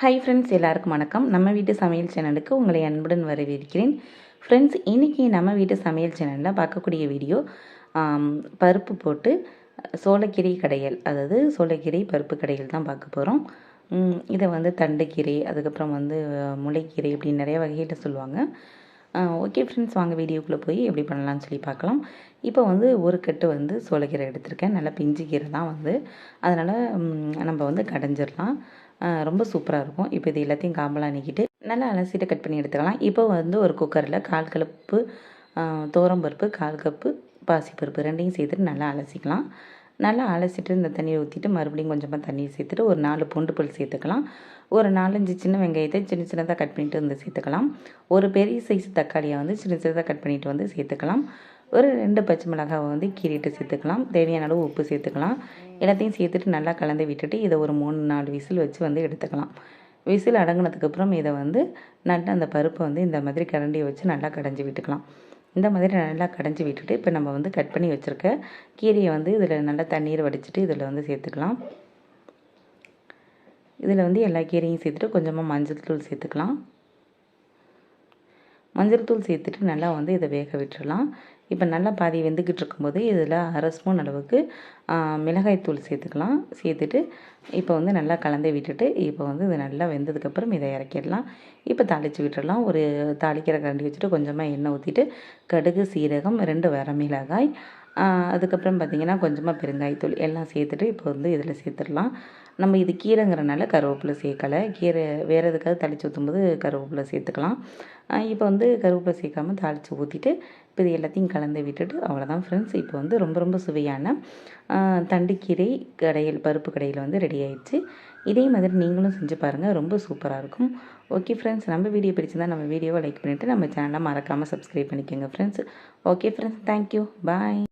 Hi friends எல்லாருக்கும் வணக்கம். நம்ம வீட்டு சமையல் சேனலுக்கு உங்களை அன்புடன் வரவேற்கிறேன். ஃப்ரெண்ட்ஸ் இன்றைக்கி நம்ம வீட்டு சமையல் சேனலில் பார்க்கக்கூடிய வீடியோ பருப்பு போட்டு சோளக்கீரை கடையல் அதாவது சோளக்கீரை பருப்பு கடையல் தான் பார்க்க போகிறோம் இதை வந்து தண்டுக்கீரை அதுக்கப்புறம் வந்து முளைக்கீரை இப்படி நிறைய வகையில் சொல்லுவாங்க. ஓகே ஃப்ரெண்ட்ஸ் வாங்க வீடியோக்குள்ளே போய் எப்படி பண்ணலாம்னு சொல்லி பார்க்கலாம். இப்போ வந்து ஒரு கட்டு வந்து சோளக்கீரை எடுத்திருக்கேன். நல்லா பிஞ்சு கீரை தான் வந்து. அதனால் நம்ம வந்து கடைஞ்சிடலாம். ரொம்ப சூப்பராக இருக்கும். இப்போ இது எல்லாத்தையும் காம்பெல்லாம் நீக்கிட்டு நல்லா அலசிட்டு கட் பண்ணி எடுத்துக்கலாம். இப்போ வந்து ஒரு குக்கரில் கால் கலப்பு தோரம்பருப்பு கால் கப்பு பாசிப்பருப்பு ரெண்டையும் சேர்த்துட்டு நல்லா அலசிக்கலாம். நல்லா அலசிட்டு இந்த தண்ணியை ஊற்றிட்டு மறுபடியும் கொஞ்சமாக தண்ணியை சேர்த்துட்டு ஒரு நாலு பூண்டு பல் சேர்த்துக்கலாம். ஒரு நாலஞ்சு சின்ன வெங்காயத்தை சின்ன சின்னதாக கட் பண்ணிட்டு வந்து சேர்த்துக்கலாம். ஒரு பெரிய சைஸ் தக்காளியை வந்து சின்ன சின்னதாக கட் பண்ணிட்டு வந்து சேர்த்துக்கலாம். ஒரு ரெண்டு பச்சை மிளகாவை வந்து கீறிட்டு சேர்த்துக்கலாம். தேவையான அளவு உப்பு சேர்த்துக்கலாம். எல்லாத்தையும் சேர்த்துட்டு நல்லா கலந்து விட்டுட்டு இதை ஒரு மூணு நாலு விசில் வச்சு வந்து எடுத்துக்கலாம். விசில் அடங்கினதுக்கப்புறம் இதை வந்து நல்லா அந்த பருப்பை வந்து இந்த மாதிரி கரண்டியை வச்சு நல்லா கடைஞ்சி விட்டுக்கலாம். இந்த மாதிரி நல்லா கடைஞ்சி விட்டுட்டு இப்போ நம்ம வந்து கட் பண்ணி வச்சுருக்க கீரையை வந்து இதில் நல்லா தண்ணீர் வடிச்சிட்டு இதில் வந்து சேர்த்துக்கலாம். இதில் வந்து எல்லா கீரையும் சேர்த்துட்டு கொஞ்சமாக மஞ்சள் தூள் சேர்த்துக்கலாம். மஞ்சள் தூள் சேர்த்துட்டு நல்லா வந்து இதை வேக விட்டுடலாம் இப்போ நல்லா பாதி வெந்துக்கிட்டு இருக்கும்போது இதில் அரை ஸ்பூன் அளவுக்கு மிளகாய்த்தூள் சேர்த்துக்கலாம். சேர்த்துட்டு இப்போ வந்து நல்லா கலந்து விட்டுட்டு இப்போ வந்து இது நல்லா வெந்ததுக்கப்புறம் இதை இறக்கிடலாம். இப்போ தாளித்து விட்டுடலாம். ஒரு தாளிக்கிற கரண்டி வச்சுட்டு கொஞ்சமாக எண்ணெய் ஊற்றிட்டு கடுகு சீரகம் ரெண்டு வரமிளகாய் மிளகாய் அதுக்கப்புறம் பார்த்திங்கன்னா கொஞ்சமாக பெருங்காயத்தூள் எல்லாம் சேர்த்துட்டு இப்போ வந்து இதில் சேர்த்துடலாம். நம்ம இது கீரைங்கிறனால கருவேப்பிலை சேர்க்கலை. கீரை வேறு எதுக்காவது தளிச்சு ஊற்றும்போது கருவேப்பிலை சேர்த்துக்கலாம். இப்போ வந்து கருவேப்பிலை சேர்க்காம தாளித்து ஊற்றிட்டு இப்போ இது எல்லாத்தையும் கலந்து விட்டுட்டு அவ்வளோதான் ஃப்ரெண்ட்ஸ் இப்போ வந்து ரொம்ப ரொம்ப சுவையான தண்டுக்கீரை கடையில் பருப்பு கடையில் வந்து ரெடி ஆயிடுச்சு. இதே மாதிரி நீங்களும் செஞ்சு பாருங்கள் ரொம்ப சூப்பராக இருக்கும். ஓகே ஃப்ரெண்ட்ஸ் நம்ம வீடியோ பிடிச்சிருந்தா நம்ம வீடியோவை லைக் பண்ணிவிட்டு நம்ம சேனலை மறக்காமல் சப்ஸ்கிரைப் பண்ணிக்கோங்க friends okay friends thank you bye